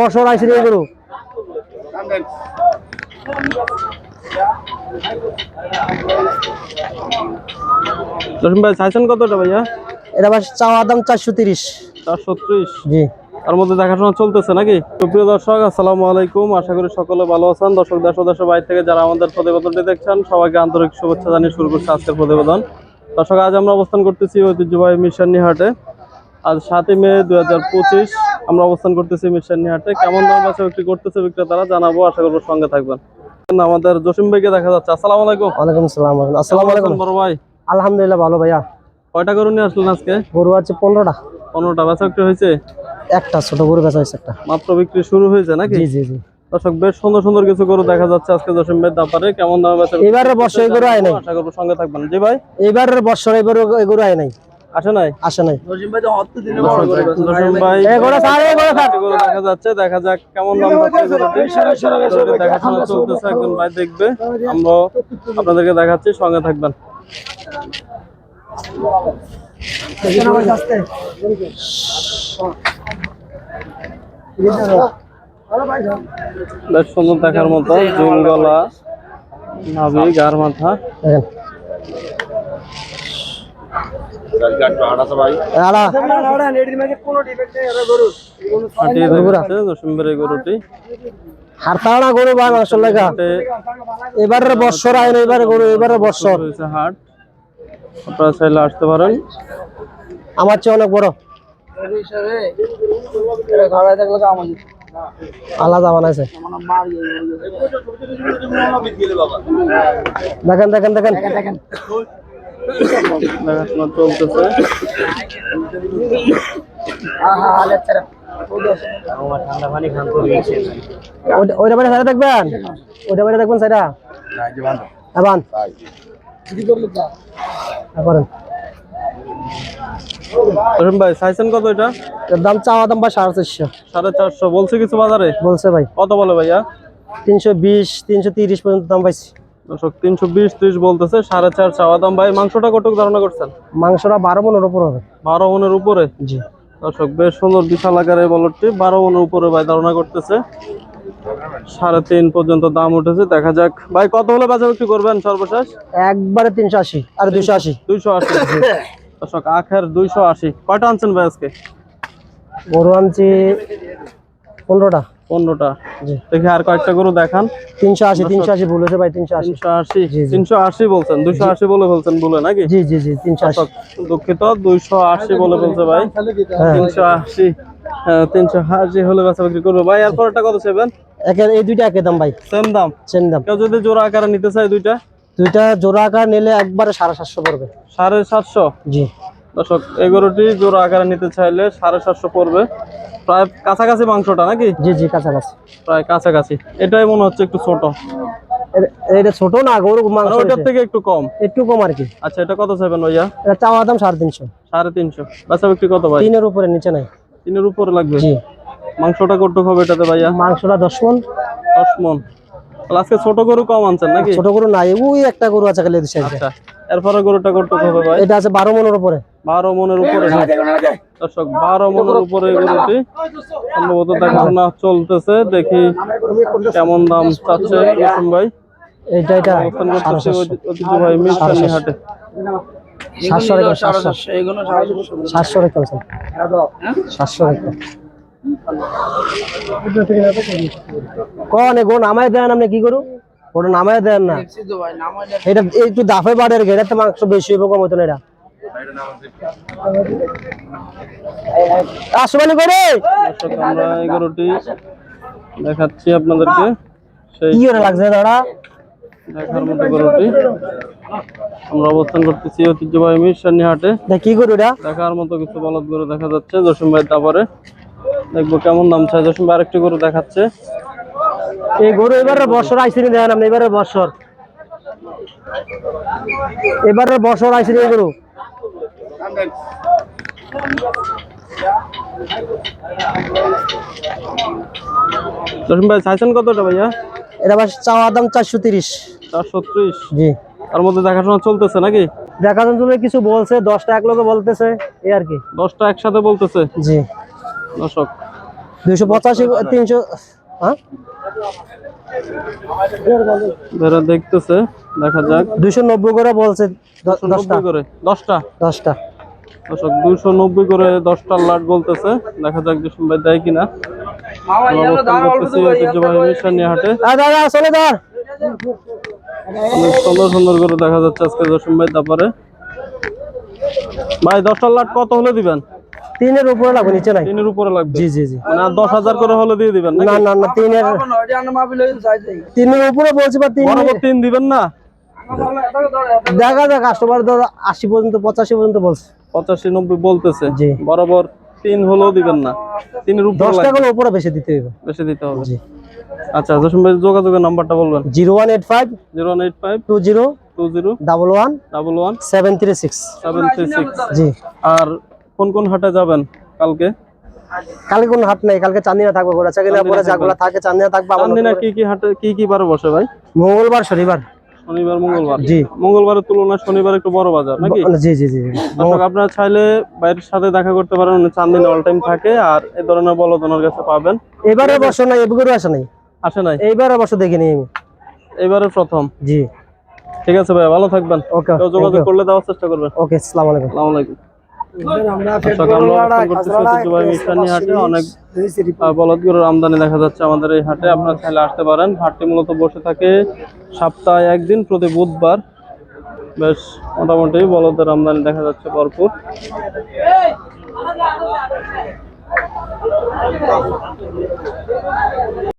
বছর আইসি রে গরু। জসিম ভাই চাইছেন কতটা ভাইয়া? এটা বাস চাওয়া দাম চারশো তিরিশ। চারশো ত্রিশ? জি। তার মধ্যে দেখাশোনা চলতেছে নাকি? সুপ্রিয় দর্শক আসসালামু আলাইকুম। আশা করি সকলে ভালো আছেন। দর্শক দেশ দেশের বাইরে থেকে যারা আমাদের প্রতিবেদনটি দেখছেন সবাইকে আন্তরিক শুভেচ্ছা জানিয়ে শুরু করছে আজকের প্রতিবেদন। দর্শক আজ আমরা অবস্থান করতেছি ঐতিহ্যবাহী মিশানি হাটে আজ সাতই মে দুই হাজার পঁচিশ। আমরা অবস্থান করতেছি মিশানি হাটে কেমন দাম আছে বিক্রি করতেছে বিক্রেতারা জানাব আশা করব সঙ্গে থাকবেন। আমাদের জসিম ভাইকে দেখা যাচ্ছে। আসসালামু আলাইকুম। ওয়ালাইকুম সালাম। আসসালামু আলাইকুম। বড় ভাই? আলহামদুলিল্লাহ ভালো ভাইয়া। কয়টা গরু নিয়ে আসলেন আজকে? গরু আছে পনেরোটা। পনেরোটা। বেচা বিক্রি হয়েছে? একটা ছোট গরু বেচা হয়েছে একটা। মাত্র বিক্রি শুরু হয়েছে নাকি? জি জি জি। দর্শক বেশ সুন্দর সুন্দর কিছু গরু দেখা যাচ্ছে আজকে দশম ভাই দাপারে। কেমন দাম আছে এবারের বর্ষ এই গরু আয় নাই। আশা করব সঙ্গে থাকবেন। জি ভাই? এবারের গরু এই গরু আয় নাই। আসে নাই? আসে নাই। দশম ভাই এই গরু স্যার এই গরু স্যার। একটি দেখা যাচ্ছে দেখা যাক কেমন দাম চলতেছে। একজন ভাই দেখবে। আমরা আপনাদেরকে দেখাচ্ছি সঙ্গে থাকবেন। বেশ সুন্দর দেখার মতো। জুল গলা নাভি গার মাথা দেখেন আলা ফাটিয়ে দেখাচ্ছে দশম ভাইয়ের গরুটি হারতাড়া গরু ভাই হাটে এবারের বছর এবারে গরু এবারের বছর। হয়েছে হাট। আপনারা চাইলে আসতে পারেন। আমার চেয়ে অনেক বড়। আলাদা বানাইছে। দেখেন। দেখেন দেখেন। দেখাশোনা চলতেছে। ওইটা- ওইটা বাইরে সাইডে দেখবেন ওইটা বাইরে দেখবেন সাইডা আবান করেন। ভাই চাইছেন কত এটা? দাম চাওয়া দাম বা সাড়ে চারশো। সাড়ে চারশো। বলছে কিছু বাজারে? বলছে ভাই। কত বলে ভাইয়া? তিনশো বিশ তিনশো তিরিশ পর্যন্ত দাম পাইছি। দর্শক তিনশো বিশ ত্রিশ বলতেছে সাড়ে চার চাওয়া দাম ভাই মাংসটা কটুক ধারণা করছেন? মাংসটা বারো মনের উপর হবে। বারো মনের উপরে? জি। দর্শক বেশ সুন্দর বিশাল আকারের বলটি বারো মনের উপরে ভাই ধারণা করতেছে। সাড়ে তিন পর্যন্ত দাম উঠেছে দেখা যাক। ভাই কত হলে বাজার বিক্রি করবেন সর্বশেষ? একবারে তিনশো আশি আর দুশো আশি। দুইশো আশি। দর্শক আখের দুইশো আশি। কয়টা আনছেন ভাই আজকে? গরু আনছি পনেরোটা? পনেরোটা। জি। দেখি আর কয়েকটা গরু দেখান। তিনশো আশি তিনশো আশি ভুল ভাই তিনশো আশি। তিনশো আশি। তিনশো আশি বলছেন দুইশো আশি বলে বলছেন বলে নাকি? জি জি জি তিনশো আশি। দুঃখিত দুইশো আশি বলে বলছে ভাই। হ্যাঁ। তিনশো আশি হ্যাঁ, তিনশো আশি হলে বেচা বিক্রি করব। ভাই এরপর একটা কত একের এই দুইটা একই দাম ভাই। সেম দাম? সেম দাম। কেউ যদি জোড়া আকারে নিতে চায় দুইটা? দুইটা জোড়া আকার নিলে একবারে সাড়ে সাতশো পড়বে। সাড়ে সাতশো? জি। দর্শক এই গরুটি জোড়া আকারে নিতে চাইলে সাড়ে সাতশো পড়বে। প্রায় কাছাকাছি মাংসটা নাকি? জি জি কাছাকাছি। প্রায় কাছাকাছি। এটাই মনে হচ্ছে একটু ছোট। এটা ছোট না গরু মাংস মানে ওইটার হয়েছে। থেকে একটু কম? একটু কম আর কি। আচ্ছা এটা কত চাইবেন ভাইয়া? এটা চাওয়া দাম সাড়ে তিনশো। সাড়ে তিনশো। বিক্রি কত ভাই? তিনের উপরে নিচে নাই। তিনের উপরে লাগবে? জি। মাংসটা কটুক হবে এটাতে ভাইয়া? মাংসটা দশ মন দশ মন আজকে ছোট গরু কম আনছেন নাকি? ছোট গরু নাই ওই একটা গরু আছে খালি আচ্ছা এরপরে গরুটা কটুক হবে ভাই? এটা আছে বারো মনের উপরে। বারো মনের উপরে দর্শক বারো মনের উপরে গরুটি সম্ভবত দেখাশোনা চলতেছে দেখি কেমন দাম চাচ্ছে রসুন ভাই এটা কন এগো নামায় দেন আপনি কি করু ওটা নামায় দেন না এটা একটু দাফে বাড়ের ঘেরে তো মাংস বেশি হইব কম হতো না এটা আসমানি করে। আমরা এই গরুটি দেখাচ্ছি আপনাদেরকে। সেই কি লাগছে দাঁড়া? দেখার মতো গরুটি। আমরা অবস্থান করতেছি ঐতিহ্যবাহী মিষ্টানি হাটে। দেখ কি এটা দেখার মতো কিছু বলদ গরু দেখা যাচ্ছে জসিম ভাই তারপরে দেখব কেমন দাম চাই জসিম ভাই আরেকটি গরু দেখাচ্ছে। এই গরু এবারে বছর আইসিনি দেখেন আপনি এবারে বছর। এবারে বছর আইসিনি গরু। ভাই চাইছেন কতটা ভাইয়া? এটা বাস চাওয়া দাম চারশো তিরিশ। চারশো ত্রিশ? জি। তার মধ্যে দেখাশোনা চলতেছে নাকি? দেখা যাচ্ছে কিছু বলছে দশটা এক লোকে বলতেছে এই আর কি। দশটা একসাথে বলতেছে? জি। দর্শক। দুইশো পঁচাশি তিনশো হ্যাঁ যারা দেখতেছে দেখা যাক। দুইশো নব্বই করে বলছে দশটা। করে। দশটা? দশটা। দর্শক দুশো নব্বই করে দশটা লাট বলতেছে দেখা যাক যে ভাই দেয় কিনা। সুন্দর সুন্দর করে দেখা যাচ্ছে আজকে দশম ভাই তারপরে ভাই দশটা লাট কত হলে দিবেন? তিনের উপরে লাগবে নিচে নাই। তিনের উপরে লাগবে? জি জি জি। করে হলে দিয়ে দিবেন না না না তিনের তিনের উপরে বলছি বা তিন বরাবর তিন দিবেন না? দেখা যাক কাস্টমার ধর আশি পর্যন্ত পঁচাশি পর্যন্ত বলছে। পঁচাশি নব্বই বলতেছে। জি। বরাবর তিন হলেও দিবেন না। তিনের উপরে দশ টাকার উপরে বেশি দিতে হবে বেশি দিতে হবে। জি। আচ্ছা দশম ভাই যোগাযোগের নাম্বারটা বলবেন। Zero one eight five zero one eight five two zero two zero double one double one seven three six. Seven three six. জি। আর কোন কোন হাটে যাবেন কালকে? কালকে কোন হাট নাই কালকে চান্দিনা থাকবে ঘোরা চাকরি পরে যাগুলো থাকে চান্দিনা থাকবে চান্দিনা কি কি হাটে কি কি বারে বসে ভাই? মঙ্গলবার শনিবার। শনিবার মঙ্গলবার। জি। মঙ্গলবারের তুলনায় শনিবার একটু বড় বাজার নাকি? জি জি জি। দর্শক আপনারা চাইলে বাইরের সাথে দেখা করতে পারেন উনি চান্দিনে অল টাইম থাকে আর এই ধরনের বলদ ওনার কাছে পাবেন। এবারে বসে নাই এবারে আসে নাই? আসে নাই? এইবারে বছর দেখিনি আমি। এবারে প্রথম। জি। ঠিক আছে ভাই ভালো থাকবেন। ওকে যোগাযোগ করলে দেওয়ার চেষ্টা করবেন। ওকে আসসালামু আলাইকুম। আসসালামু আলাইকুম। হাটে। অনেক আহ, বলদ আমদানি দেখা যাচ্ছে আমাদের এই হাটে। আপনারা চাইলে আসতে পারেন। হাটটি মূলত বসে থাকে সপ্তাহে একদিন প্রতি বুধবার। বেশ মোটামুটি বলদের আমদানি দেখা যাচ্ছে ভরপুর।